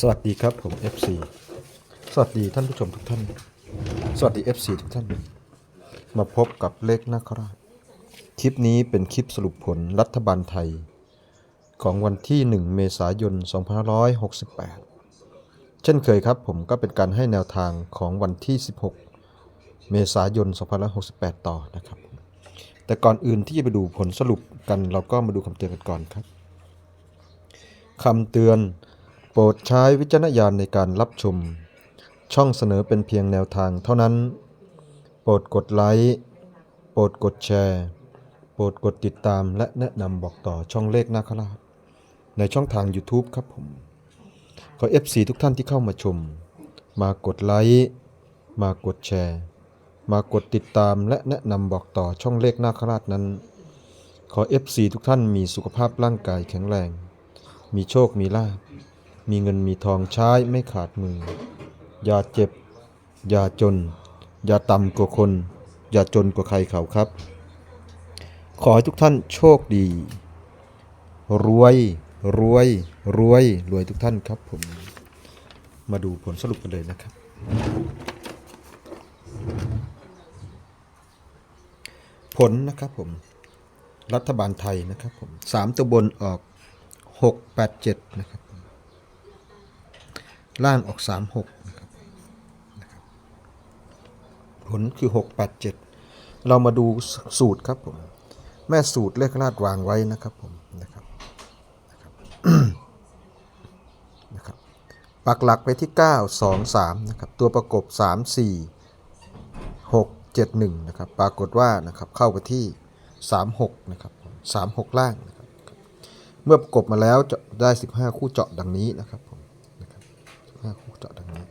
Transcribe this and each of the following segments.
สวัสดีครับผม FC สวัสดีท่านผู้ชมทุกท่าน สวัสดี FC ทุกท่าน มาพบกับเลขนาคราช คลิปนี้เป็นคลิปสรุปผลรัฐบาลไทย ของวันที่ 1 เมษายน 2568 เช่นเคยครับผมก็เป็นการให้แนวทางของวันที่ 16 เมษายน 2568 ต่อนะครับ แต่ก่อนอื่นที่จะไปดูผลสรุปกันเราก็มาดูคำเตือนกันก่อนครับ คำเตือน โปรดใช้วิจารณญาณในการรับชม ช่องเสนอเป็นเพียงแนวทางเท่านั้น โปรดกดไลค์ โปรดกดแชร์ โปรดกดติดตามและแนะนำบอกต่อช่องเลขนาคราชในช่องทาง YouTube ครับผม ขอ FC ทุกท่านที่เข้ามาชม มากดไลค์ มากดแชร์ มากดติดตามและแนะนำบอกต่อช่องเลขนาคราชนั้น ขอ FC ทุกท่านมีสุขภาพร่างกายแข็งแรง มีโชคมีลาภมีเงินมีทองใช้ไม่ขาดมือ อย่าเจ็บ อย่าจน อย่าต่ำกว่าคน อย่าจนกว่าใครเขาครับ ขอให้ทุกท่านโชคดี รวย รวย รวย รวยทุกท่านครับผม มาดูผลสรุปกันเลยนะครับ ผลนะครับผม รัฐบาลไทยนะครับผมสามตัวบนออก หกแปดเจ็ดนะครับล่างออกสามหกนะครับผลคือหกแปดเจ็ดเรามาดูสูตรครับผมแม่สูตรเลขราดวางไว้นะครับผมนะครับนะครับปักหลักไปที่ 9 2 3นะครับตัวประกบ 3 4 6 7 1นะครับปรากฏว่านะครับเข้าไปที่ 36นะครับ36 ล่างนะ เมื่อประกบมาแล้วจะได้ 15 คู่เจาะดังนี้นะครับผมนะครับ15 คู่เจาะดังนี้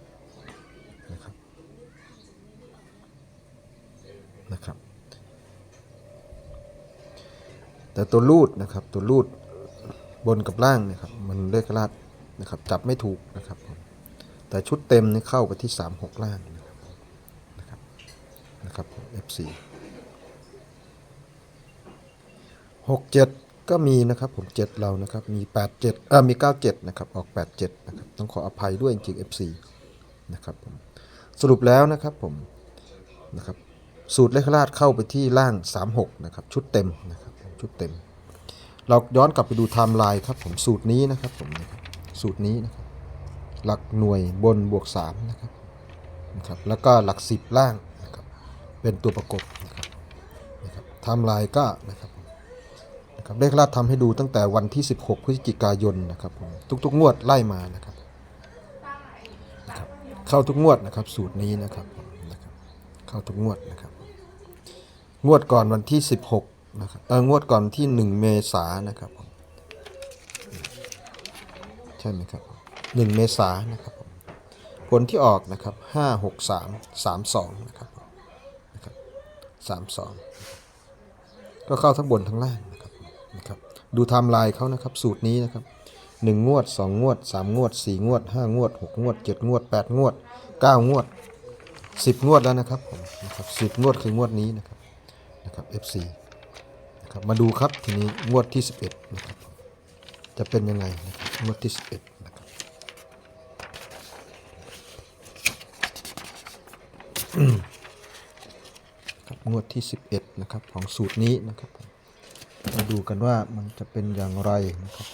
นะครับนะครับ แต่ตัวรูดนะครับตัวรูดบนกับล่างนี่ยครับมันเลขลาดนะครับจับไม่ถูกนะครับผมแต่ชุดเต็มนี่เข้าไปที่ 3 6 ล่างนะครับนะครับนะครับ F4 67 ก็มีนะครับผม7เรานะครับ มี87เจ็ดเออมี97นะครับ ออก87นะครับ ต้องขออภัยด้วยจริงๆ F4 นะครับผม สรุปแล้วนะครับผมนะครับ สูตรเลขลาดเข้าไปที่ล่าง 36 นะครับ ชุดเต็มนะครับ ชุดเต็ม เราย้อนกลับไปดูไทม์ไลน์ครับผม สูตรนี้นะครับผมนะครับสูตรนี้นะครับ หลักหน่วยบนบวก3นะครับนะครับ แล้วก็หลัก 10 ล่างนะครับ เป็นตัวประกบนะครับนะครับไทม์ไลน์ก็นะครับ นะครับเลขลาดทำให้ดูตั้งแต่วันที่ 16 พฤศจิกายนนะครับผมทุกๆ งวดไล่มานะครับนะครับ เข้าทุกงวดนะครับ สูตรนี้นะครับนะครับ เข้าทุกงวดนะครับ งวดก่อนวันที่ 16นะครับเอองวดก่อนที่ 1 เมษายนนะครับใช่ไหมครับ 1 เมษายนนะครับผลที่ออกนะครับ 5 6 3 3 2 นะครับนะครับ 32 ก็เข้าทั้งบนทั้งล่าง นะครับดูไทม์ไลน์เขานะครับสูตรนี้นะครับ1งวด 2 งวด 3 งวด 4 งวด 5 งวด 6 งวด 7 งวด 8 งวด 9 งวด 10 งวดแล้วนะครับผมนะครับ10 งวดคืองวดนี้นะครับนะครับ FC นะครับมาดูครับทีนี้งวดที่ 11นะครับจะเป็นยังไงนะครับงวดที่ 11นะครับอืมครับงวดที่ 11นะครับของสูตรนี้นะครับผม มาดูกันว่ามันจะเป็นอย่างไรนะครับ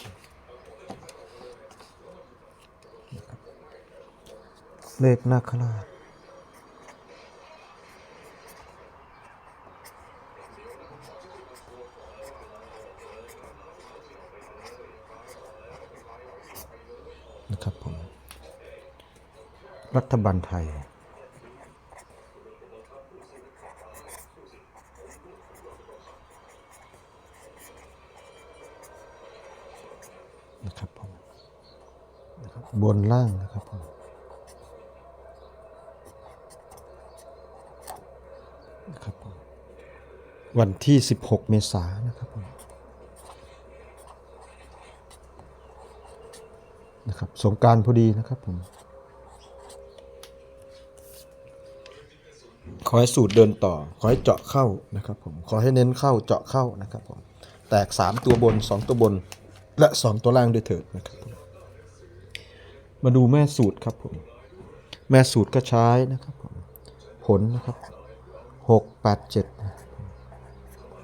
เลขนาคราชนะครับผม รัฐบาลไทย บนล่างนะครับผมนะครับผมวันที่ 16 เมษายนนะครับผมนะครับสงการพอดีนะครับผมขอให้สูตรเดินต่อ ขอให้เจาะเข้านะครับผม ขอให้เน้นเข้าเจาะเข้านะครับผม แตก 3 ตัวบน 2 ตัวบน และ 2 ตัวล่างด้วยเถิดนะครับผม มาดูแม่สูตรครับผม แม่สูตรก็ใช้นะครับผม ผลนะครับหกแปดเจ็ด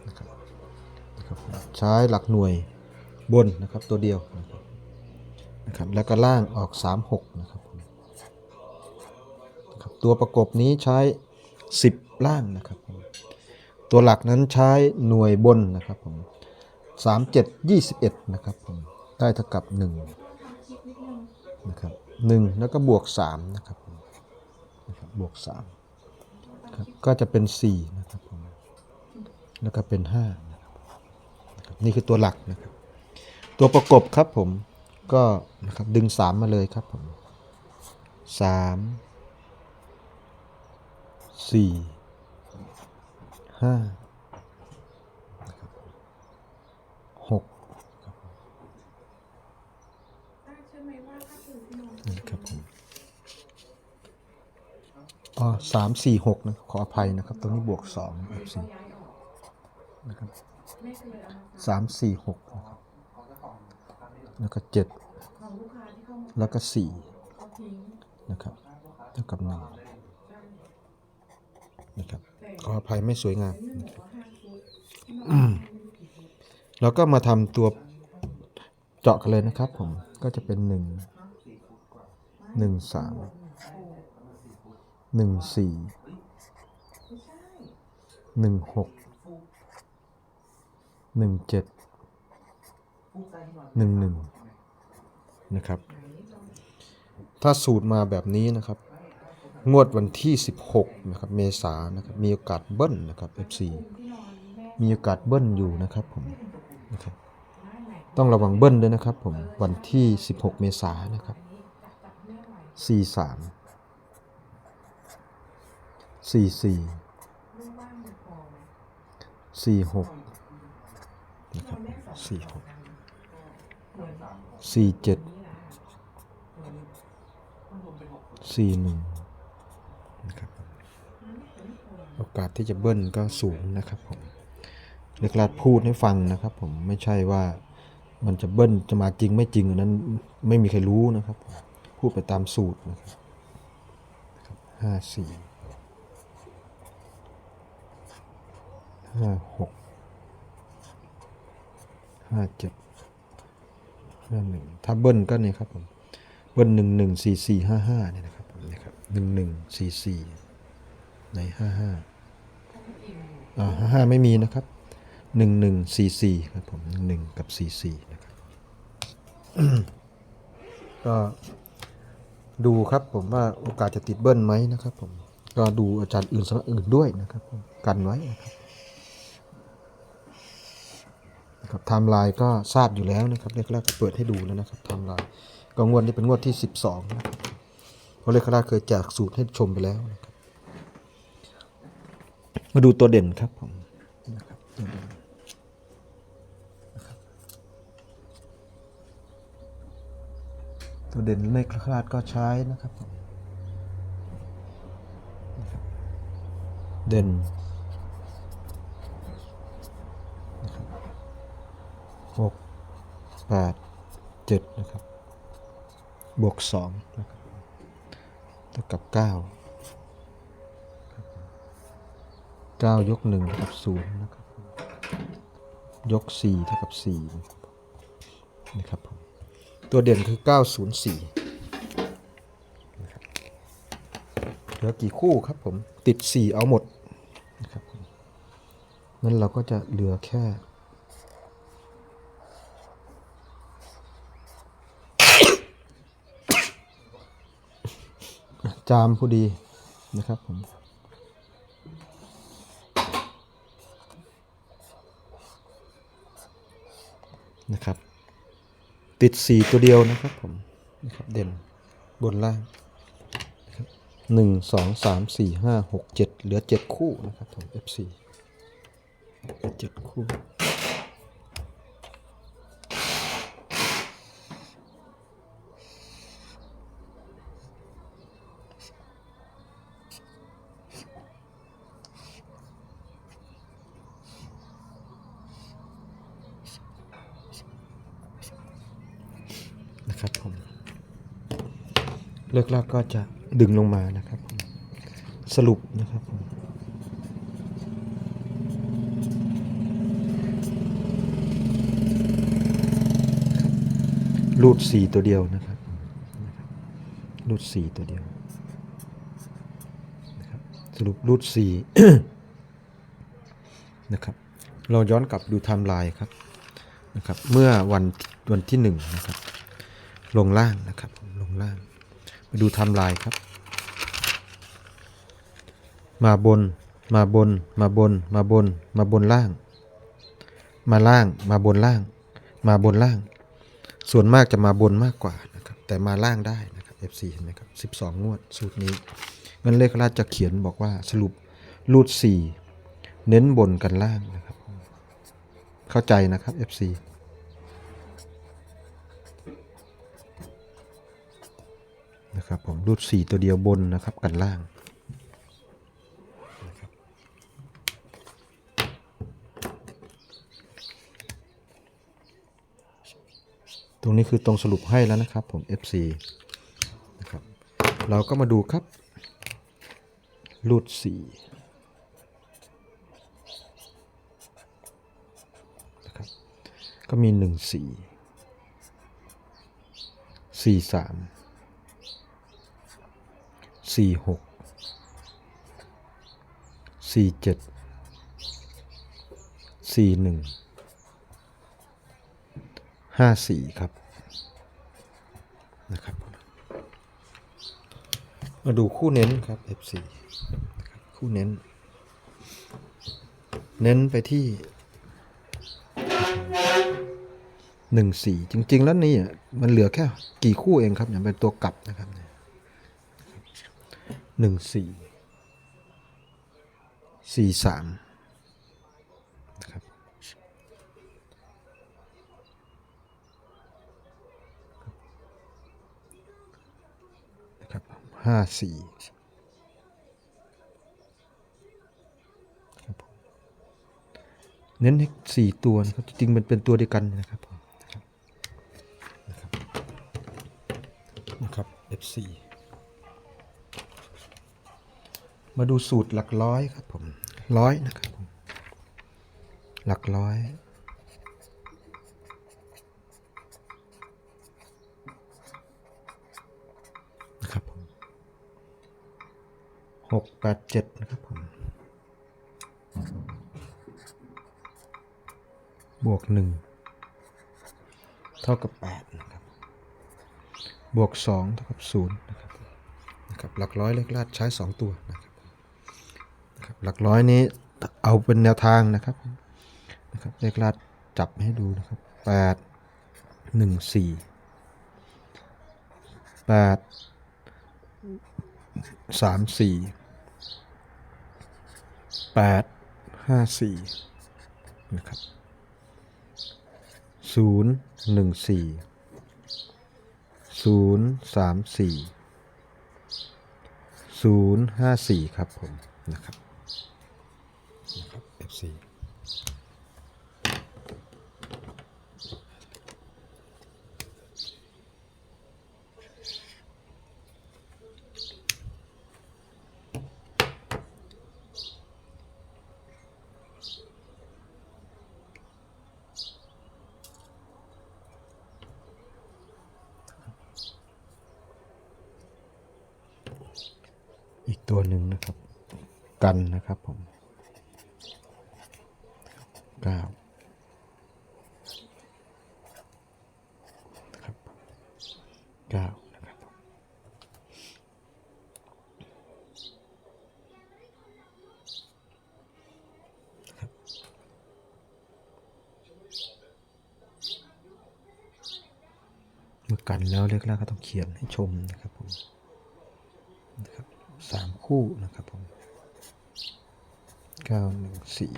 นะครับนะครับใช้หลักหน่วยบนนะครับตัวเดียวนะครับนะรบแล้วก็ล่างออกสามหกนะครับผมนะครับ ตัวประกบนี้ใช้สิบล่างนะครับ ตัวหลักนั้นใช้หน่วยบนนะครับผมสามเจ็ดยี่สิบเอ็ดนะครับผมได้เท่ากับห นะครับหนึ่งแล้วก็บวกสามนะครับนะครับบวกสามครับก็จะเป็น4นะครับผมแล้วก็เป็น5นะครับนะครับนี่คือตัวหลักนะครับ ตัวประกบครับผมก็นะครับดึง3มาเลยครับผม3 4 5นะครับ6 นี่ครับผมอ๋อสามสี่หกนะขออภัยนะครับ ตรงนี้บวกสองสี่นะครับสามสี่หกนะครับแล้วก็เจ็ดแล้วก็สี่นะครับเท่ากับหนึ่งนะครับขออภัยไม่สวยงามนะครับอืมแล้วก็มาทำตัวเจาะกันเลยนะครับผมก็จะเป็นหนึ่ง หนึ่งสามหนึ่งสี่หนึ่งหกหนึ่งเจ็ดหนึ่งหนึ่งนะครับ ถ้าสูตรมาแบบนี้นะครับ งวดวันที่ 16 นะครับ เมษานะครับ มีโอกาสเบิ้ลนะครับ FC มีโอกาสเบิ้ลอยู่นะครับผมนะครับต้องระวังเบิ้ลด้วยนะครับผม วันที่ 16 เมษานะครับ 43สี่สี่สี่หกนะครับสี่หกสี่เจ็ดสี่หนึ่งนะครับโอกาสที่จะเบิ้ลก็สูงนะครับผมเรียกรัดพูดให้ฟังนะครับ ผมไม่ใช่ว่ามันจะเบิ้ลจะมาจริงไม่จริงอันนั้นไม่มีใครรู้นะครับผม พูดไปตามสูตรนะครับห้าสี่ห้าหกห้าเจ็ดห้าหนึ่งถ้าเบิ้ลก็เนี่ยครับผมเบิ้ลหนึ่งหนึ่งสี่สี่ห้าห้าเนี่ยนะครับผมนี่ครับหนึ่งหนึ่งสี่สี่ในห้าห้าอ่าห้าห้าไม่มีนะครับหนึ่งหนึ่งสี่สี่ครับผมหนึ่งหนึ่งกับสี่สี่นะครับก็ ดูครับผมว่าโอกาสจะติดเบิ้ลไหมนะครับผมก็ดูอาจารย์อื่นสำนักอื่นด้วยนะครับผมกันไว้นะครับนะครับไทม์ไลน์ก็ทราบอยู่แล้วนะครับเลขแรกเปิดให้ดูแล้วนะครับไทม์ไลน์ก็งวดนี้เป็นงวดที่ 12นะครับเพราะเลขแรกเคยแจกสูตรให้ชมไปแล้วนะครับมาดูตัวเด่นครับผมนะครับตัวเด่นนะครับ ตัวเด่นเลขคลาดก็ใช้นะครับผมเด่นหกแปดเจ็ดนะครับ บวกสองนะครับเท่ากับเก้าเก้ายกหนึ่งเท่ากับศูนย์นะครับ ยกสี่เท่ากับสี่นะครับผม ตัวเด่นคือเก้าศูนย์สี่เหลือกี่คู่ครับผมติดสี่เอาหมดนะครับนั้นเราก็จะเหลือแค่จามผู้ดีนะครับผมนะครับ ติดสี่ตัวเดียวนะครับผมนะครับเด่นบนล่างหนึ่งสองสามสี่ห้าหกเจ็ดเหลือเจ็ดคู่นะครับผม F4 เจ็ดคู่ นะครับผม เลิกลากก็จะดึงลงมานะครับ สรุปนะครับผมรูดสี่ตัวเดียวนะครับรูดสี่ตัวเดียวนะครับสรุปรูดสี่นะครับ เราย้อนกลับดูไทม์ไลน์ครับนะครับ เมื่อวันวันที่หนึ่งนะครับ ลงล่างนะครับ ลงล่าง ดูทม์ไลน์ครับ มาบน มาบน มาบน มาบน มาบนล่าง มาล่าง มาบนล่าง มาบนล่าง ส่วนมากจะมาบนมากกว่านะครับ แต่มาล่างได้นะครับ FC เห็นไหมครับ 12 งวดสูตรนี้งั้นเลขราชจะเขียนบอกว่าสรุปรูด 4 เน้นบนกันล่างนะครับ เข้าใจนะครับ FC นะครับผมรูด 4 ตัวเดียวบนนะครับ กันล่างตรงนี้คือตรงสรุปให้แล้วนะครับผม FC นะครับเราก็มาดูครับ รูด4นะครับก็มี 1 4 4 3 4 6 4 7 4 1ห้าสี่ครับนะครับมาดูคู่เน้นครับ F4 นะครับคู่เน้น เน้นไปที่หนึ่งสี่จริง ๆ แล้วนี่อะมันเหลือแค่กี่คู่เองครับอย่างเป็นตัวกลับนะครับ หนึ่งสี่สี่สามนะครับนะครับห้าสี่เน้นให้สี่ตัวนะครับ จริงๆมันเป็นตัวเดียวกันนะครับนะครับนะครับนะครับ F4 มาดูสูตรหลักร้อยครับผมร้อยนะครับผมหลักร้อยนะครับผมหกแปดเจ็ดนะครับผมบวกหนึ่งเท่ากับแปดนะครับบวกสองเท่ากับศูนย์นะครับนะครับหลักร้อยเลขลาดใช้สองตัวนะครับนะครับ หลักร้อยนี้เอาเป็นแนวทางนะครับนะครับเลขลาดจับให้ดูนะครับแปดหนึ่งสี่แปดสามสี่แปดห้าสี่นะครับศูนย์หนึ่งสี่ศูนย์สามสี่ศูนย์ห้าสี่ครับผมนะครับ นะครับ FC อีกตัวหนึ่งนะครับ กันนะครับผมเก้านะครับเก้านะครับผมครับเมื่อกันแล้วเรียกแล้วก็ต้อง เขียนให้ชมนะครับผมนะครับสามคู่นะครับผมเก้าหนึ่งสี่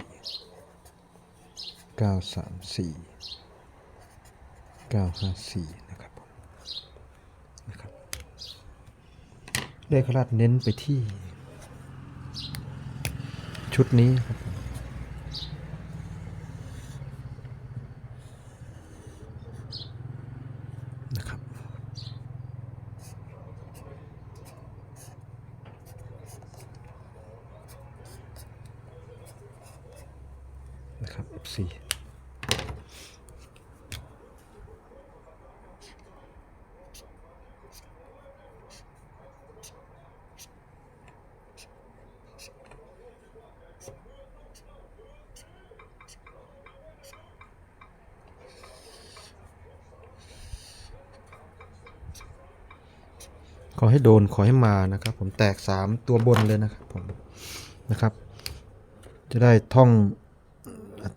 เก้าสามสี่เก้าห้าสี่นะครับผมนะครับเลขราดเน้นไปที่ ชุดนี้ครับผมนะครับ FC ขอให้โดนขอให้มานะครับ ผมแตกสามตัวบนเลยนะครับผมนะครับ จะได้ท่อง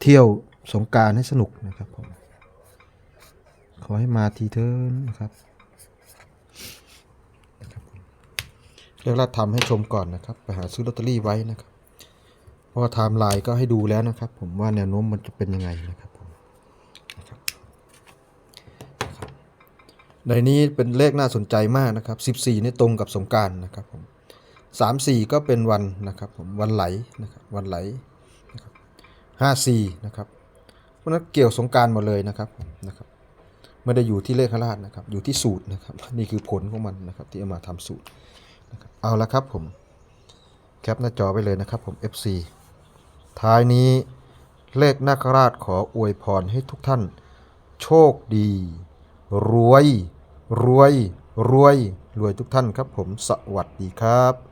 เที่ยวสงการให้สนุกนะครับผมขอให้มาทีเทินนะครับนะครับผมเรื่องรัฐทำให้ชมก่อนนะครับไปหาซื้อลอตเตอรี่ไว้นะครับ เพราะว่าไทม์ไลน์ก็ให้ดูแล้วนะครับ ผมว่าแนวโน้มมันจะเป็นยังไงนะครับผมนะครับในนี้เป็นเลขน่าสนใจมากนะครับ 14นี่ตรงกับสงการนะครับผม34 ก็เป็นวันนะครับผมวันไหลนะครับวันไหล 54นะครับ เพราะฉะนั้นเกี่ยวสงการหมดเลยนะครับนะครับไม่ได้อยู่ที่เลขราชนะครับ อยู่ที่สูตรนะครับ นี่คือผลของมันนะครับ ที่เอามาทำสูตรนะครับเอาละครับผมแคปหน้าจอไปเลยนะครับผม FC ท้ายนี้เลขนาคราชขออวยพรให้ทุกท่าน โชคดี รวย รวย รวย รวยทุกท่านครับผม สวัสดีครับ